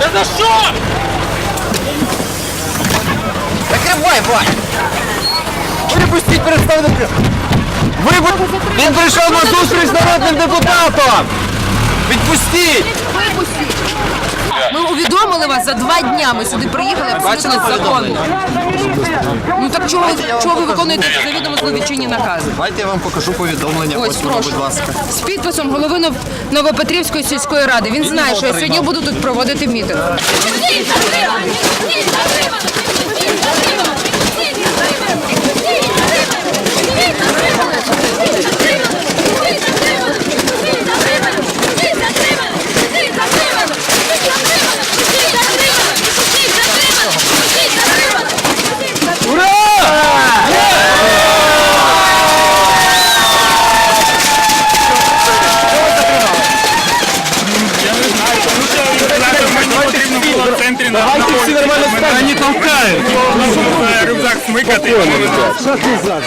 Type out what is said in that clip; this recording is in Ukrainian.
Да за що? Закривай, Вань! Перепустіть представника! Вибор... Він прийшов на зустріч з народним депутатом! Відпустіть! Випустіть! Увідомили вас за два дня. Ми сюди приїхали абсолютно законно. Ну так чого, чого ви виконуєте завідомо зловічинні накази? Давайте я вам покажу повідомлення. Ось, Ось прошу. будь ласка. З підписом голови Нов- Новопетрівської сільської ради. Він знає, що я сьогодні буду тут проводити мітинг. Ні, затримано! Ні, затримано! спокойно. Давайте все нормально встанем. Они толкают. Рюкзак смыкать. Шаг назад.